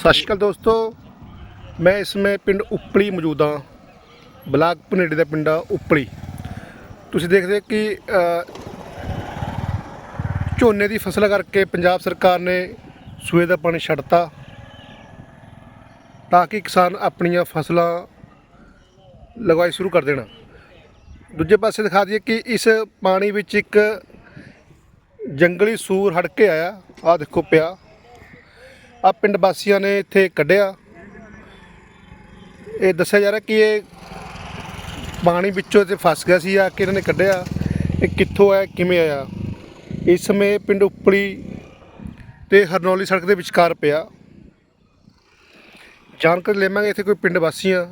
ਸਤਿ ਸ਼੍ਰੀ ਅਕਾਲ ਦੋਸਤੋ। ਮੈਂ ਇਸ ਸਮੇਂ ਪਿੰਡ ਉਪਲੀ ਮੌਜੂਦ ਹਾਂ। ਬਲਾਕ ਭਨੇੜੇ ਦਾ ਪਿੰਡ ਆ, ਉਪਲੀ। ਤੁਸੀਂ ਦੇਖਦੇ ਕਿ ਝੋਨੇ ਦੀ ਫਸਲ ਕਰਕੇ ਪੰਜਾਬ ਸਰਕਾਰ ਨੇ ਸੂਏ ਦਾ ਪਾਣੀ ਛੱਡਤਾ ਤਾਂ ਕਿ ਕਿਸਾਨ ਆਪਣੀਆਂ ਫਸਲਾਂ ਲਗਾਈ ਸ਼ੁਰੂ ਕਰ ਦੇਣ। ਦੂਜੇ ਪਾਸੇ ਦਿਖਾ ਦਈਏ ਕਿ ਇਸ ਪਾਣੀ ਵਿੱਚ ਇੱਕ ਜੰਗਲੀ ਸੂਰ ਹੜ ਕੇ ਆਇਆ। ਆਹ ਦੇਖੋ ਪਿਆ। ਆ ਪਿੰਡ ਵਾਸੀਆਂ ਨੇ ਇੱਥੇ ਕੱਢਿਆ। ਇਹ ਦੱਸਿਆ ਜਾ ਰਿਹਾ ਕਿ ਇਹ ਪਾਣੀ ਵਿੱਚੋਂ ਤੇ ਫਸ ਗਿਆ ਸੀ ਆ ਕਿ ਇਹਨਾਂ ਨੇ ਕੱਢਿਆ ਇਹ ਕਿੱਥੋਂ ਆਇਆ ਕਿਵੇਂ ਆਇਆ। ਇਸ ਸਮੇਂ ਪਿੰਡ ਉਪਲੀ ਤੇ ਹਰਨੌਲੀ ਸੜਕ ਦੇ ਵਿਚਕਾਰ ਪਿਆ। ਜਾਣਕਾਰੀ ਲੈਵਾਂਗੇ ਇੱਥੇ ਕੋਈ ਪਿੰਡ ਵਾਸੀਆਂ।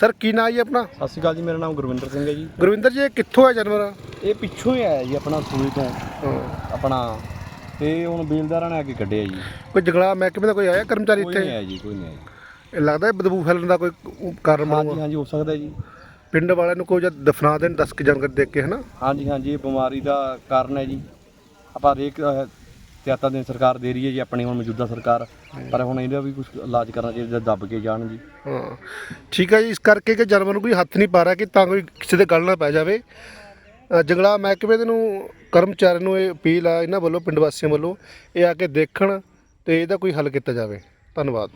ਸਰ ਕੀ ਨਾਂ ਜੀ ਆਪਣਾ? ਸਤਿ ਸ਼੍ਰੀ ਅਕਾਲ ਜੀ ਮੇਰਾ ਨਾਮ ਗੁਰਵਿੰਦਰ ਸਿੰਘ ਹੈ ਜੀ। ਗੁਰਵਿੰਦਰ ਜੀ ਇਹ ਕਿੱਥੋਂ ਹੈ ਜਾਨਵਰ? ਇਹ ਪਿੱਛੋਂ ਹੀ ਆਇਆ ਜੀ ਆਪਣਾ ਸੂਏ ਤੋਂ। ਆਪਣਾ ਤੇ ਹੁਣ ਬੇਲਦਾਰਾਂ ਨੇ ਆ ਕੇ ਕੱਢਿਆ ਜੀ। ਕੋਈ ਜੰਗਲਾ ਮਹਿਕਮੇ ਦਾ ਕੋਈ ਆਇਆ ਕਰਮਚਾਰੀ ਕੋਈ ਨਹੀਂ ਇੱਥੇ ਆਇਆ ਜੀ ਕੋਈ ਨਹੀਂ ਆਇਆ ਇਹ ਲੱਗਦਾ ਬਦਬੂ ਫੈਲਣ ਦਾ ਕੋਈ ਕਾਰਨ ਹਾਂਜੀ ਬਣੂਗਾ? ਹਾਂਜੀ ਹੋ ਸਕਦਾ ਜੀ। ਪਿੰਡ ਵਾਲਿਆਂ ਨੂੰ ਕੋਈ ਜਦ ਦਫਨਾ ਦੇਣ ਦੱਸ ਕੇ ਜਾਣਕਾਰੀ ਦੇ ਕੇ ਹਨਾ? ਹਾਂਜੀ ਹਾਂਜੀ ਇਹ ਬਿਮਾਰੀ ਦਾ ਕਾਰਨ ਹੈ ਜੀ। ਆਪਾਂ ਅਹ, ਤਿਆਤਾ ਦਿਨ ਸਰਕਾਰ ਦੇ ਰਹੀ ਹੈ ਜੀ ਆਪਣੀ ਹੁਣ ਮੌਜੂਦਾ ਸਰਕਾਰ। ਪਰ ਹੁਣ ਇਹਦਾ ਵੀ ਕੁਝ ਇਲਾਜ ਕਰਨਾ ਚਾਹੀਦਾ ਦੱਬ ਕੇ ਜਾਣ ਜੀ। ਹਾਂ। ਠੀਕ ਹੈ ਜੀ ਇਸ ਕਰਕੇ ਕਿ ਜਾਨਵਰ ਨੂੰ ਕੋਈ ਹੱਥ ਨਹੀਂ ਪਾ ਰਿਹਾ ਕਿ ਤਾਂ ਕੋਈ ਕਿਸੇ ਦੇ ਗੱਲ ਨਾ ਪੈ ਜਾਵੇ। ਜੰਗਲਾ ਮਹਿਕਮੇ ਦੇ ਨੂੰ ਕਰਮਚਾਰੀਆਂ ਨੂੰ ਇਹ ਅਪੀਲ ਆ, ਇਹਨਾਂ ਵੱਲੋਂ, ਪਿੰਡ ਵਾਸੀਆਂ ਵੱਲੋਂ ਇਹ ਆ ਕੇ ਦੇਖਣ ਤੇ ਇਹਦਾ ਕੋਈ ਹੱਲ ਕੀਤਾ ਜਾਵੇ। ਧੰਨਵਾਦ।